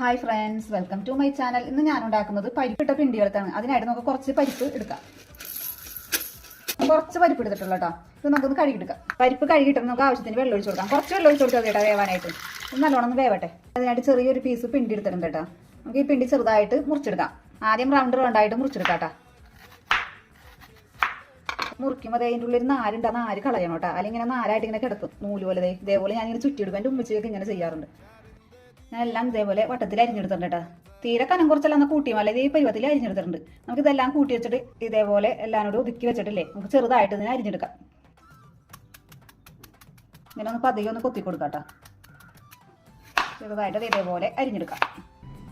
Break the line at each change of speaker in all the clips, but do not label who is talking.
Hi friends welcome to my channel ഇന്ന് ഞാൻ ഉണ്ടാക്കുന്നത് പരിപ്പിട്ട പിണ്ടികളത്താണ് അതിനായിട്ട് നമുക്ക് കുറച്ച് പരിപ്പ് എടുക്കാം. കുറച്ച് പരിപ്പ് എടുത്തിട്ടുള്ളൂ കേട്ടോ. ഇത് നമുക്കൊന്ന് കഴുകിയെടുക്കാം. പരിപ്പ് കഴുകിയിട്ട് നമുക്ക് ആവശ്യത്തിന് വെള്ളം ഒഴിച്ച് കൊടുക്കാം. കുറച്ച് വെള്ളം ഒഴിച്ച് കൊടുക്കാം കേട്ടോ വേവാനായിട്ട്. ഇത് നല്ലോണം ഒന്ന് വേവട്ടെ. അതിനായിട്ട് ചെറിയൊരു പീസ് പിണ്ടി എടുത്തിട്ടുണ്ട് കേട്ടോ. നമുക്ക് ഈ പിണ്ടി ചെറുതായിട്ട് മുറിച്ചെടുക്കാം. ആദ്യം റൗണ്ട് റൗണ്ടായിട്ട് മുറിച്ചെടുക്കാം കേട്ടോ. മുറിക്കുമ്പോൾ അതിന്റെ ഉള്ളിൽ നാരുണ്ട്. നാര് കളയണം കേട്ടോ. അല്ലെങ്കിൽ ഇങ്ങനെ നാരായിട്ട് ഇങ്ങനെ കിടക്കും. നൂൽ പോലെ ഇതേപോലെ ഞാൻ ഇങ്ങനെ ചുറ്റിയെടുക്കും. എന്റെ ഉമ്മച്ചിയൊക്കെ ഇങ്ങനെ ചെയ്യാറുണ്ട്. ഞാൻ എല്ലാം ഇതേപോലെ വട്ടത്തിൽ അരിഞ്ഞെടുത്തിട്ടുണ്ട് കേട്ടോ. തീരെ കനം കുറച്ചെല്ലാം കൂട്ടി മല ഈ പരുവത്തിൽ അരിഞ്ഞെടുത്തിട്ടുണ്ട്. നമുക്ക് ഇതെല്ലാം കൂട്ടി വെച്ചിട്ട് ഇതേപോലെ എല്ലാം കൂടി ഒതുക്കി വെച്ചിട്ടില്ലേ? നമുക്ക് ചെറുതായിട്ട് ഇതിനെ അരിഞ്ഞെടുക്കാം. ഇങ്ങനെ ഒന്ന് പതിയെ ഒന്ന് കൊത്തി കൊടുക്കാം കേട്ടോ. ചെറുതായിട്ട് ഇതേപോലെ അരിഞ്ഞെടുക്കാം.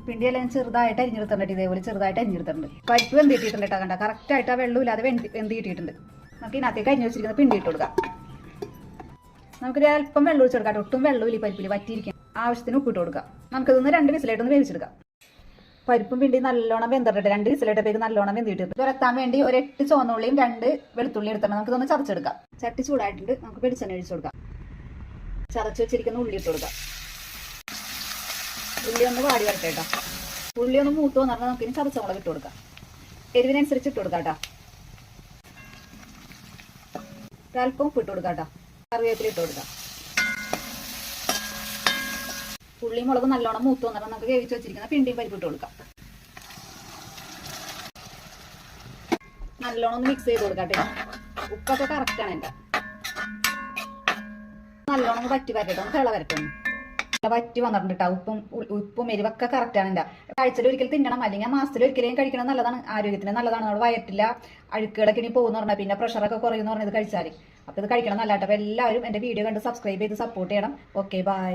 പിണ്ടിയെല്ലാം ചെറുതായിട്ട് അരിഞ്ഞെടുത്തിട്ടുണ്ട് ഇതേപോലെ ചെറുതായിട്ട് അരിഞ്ഞെടുത്തിട്ടുണ്ട്. പരിപ്പ് വെന്ത് കിട്ടിയിട്ടുണ്ട് കേട്ടോ കണ്ട? കറക്റ്റായിട്ട് ആ വെള്ളം ഇല്ലാതെ വെന്തി വെന്ത് കിട്ടിയിട്ടുണ്ട്. നമുക്ക് ഇതിനകത്തേക്ക് അരിഞ്ഞു വെച്ചിരിക്കുന്ന പിണ്ടി ഇട്ട് കൊടുക്കാം. നമുക്കൊരു അല്പം വെള്ളം ഒഴിച്ചെടുക്കാം. ഒട്ടും വെള്ളമില്ല പരിപ്പിൽ വറ്റിയിരിക്കും ആവശ്യത്തിന് ഉപ്പിട്ട് കൊടുക്കാം നമുക്കിതൊന്ന് രണ്ട് വിസിലായിട്ടൊന്ന് വേവിച്ചെടുക്കാം. പരിപ്പും പിണ്ടി നല്ലോണം വെന്തിട്ടെ രണ്ട് വിസിലിട്ടപ്പോഴേക്ക് നല്ലോണം വെന്തിട്ട് തുരത്താൻ വേണ്ടി ഒരു എട്ട് ചുവന്നുള്ളിയും രണ്ട് വെളുത്തുള്ളി എടുത്തിട്ട് നമുക്കിതൊന്ന് ചതച്ചെടുക്കാം. ചട്ടി ചൂടായിട്ടുണ്ട്. നമുക്ക് വെളിച്ചെണ്ണ ഒഴിച്ചു കൊടുക്കാം. ചതച്ച് വെച്ചിരിക്കുന്ന ഉള്ളി ഇട്ട് കൊടുക്കാം. ഉള്ളി ഒന്ന് വാടി വരട്ടെ കേട്ടോ ഉള്ളി ഒന്ന് മൂത്ത് വന്നാൽ നമുക്കിനി ചതച്ച മുളക് ഇട്ട് കൊടുക്കാം. എരിവിനനുസരിച്ച് ഇട്ട് കൊടുക്കാം കേട്ടോ അല്പം ഉപ്പിട്ട് കൊടുക്കാം കേട്ടോ കറിവേപ്പില ഇട്ട് കൊടുക്കാം. ഉള്ളി മുളക് നല്ലോണം മൂത്ത് വന്നിട്ട് നമുക്ക് വേവിച്ച് വെച്ചിരിക്കുന്ന പിണ്ടിയും പരിപ്പിട്ട് കൊടുക്കാം. നല്ലോണം ഒന്ന് മിക്സ് ചെയ്ത് കൊടുക്കാം ഉപ്പൊക്കെ കറക്റ്റാണ് എന്റെ നല്ലോണം ഒന്ന് വറ്റി വരട്ടെ ഒന്ന് തിള വരട്ടെ ഒന്ന്. വറ്റി വന്നിട്ടുണ്ട് ഉപ്പും ഉപ്പും എരിവൊക്കെ കറക്റ്റ് ആണ് എന്റെ. ആഴ്ചയിൽ ഒരിക്കൽ തിന്നണം അല്ലെങ്കിൽ മാസത്തിൽ ഒരിക്കലും കഴിക്കണം നല്ലതാണ്. ആരോഗ്യത്തിന് നല്ലതാണ്. നമ്മൾ വയറ്റില്ല അഴുക്കുകളൊക്കെ ഇനി പോകുന്ന പറഞ്ഞാൽ പിന്നെ പ്രഷറൊക്കെ കുറയുമെന്ന് പറഞ്ഞത് കഴിച്ചാൽ അപ്പോൾ ഇത് കഴിക്കണം നല്ലതായിട്ട് അപ്പോൾ എല്ലാവരും എന്റെ വീഡിയോ കണ്ട് സബ്സ്ക്രൈബ് ചെയ്ത് സപ്പോർട്ട് ചെയ്യണം. Okay bye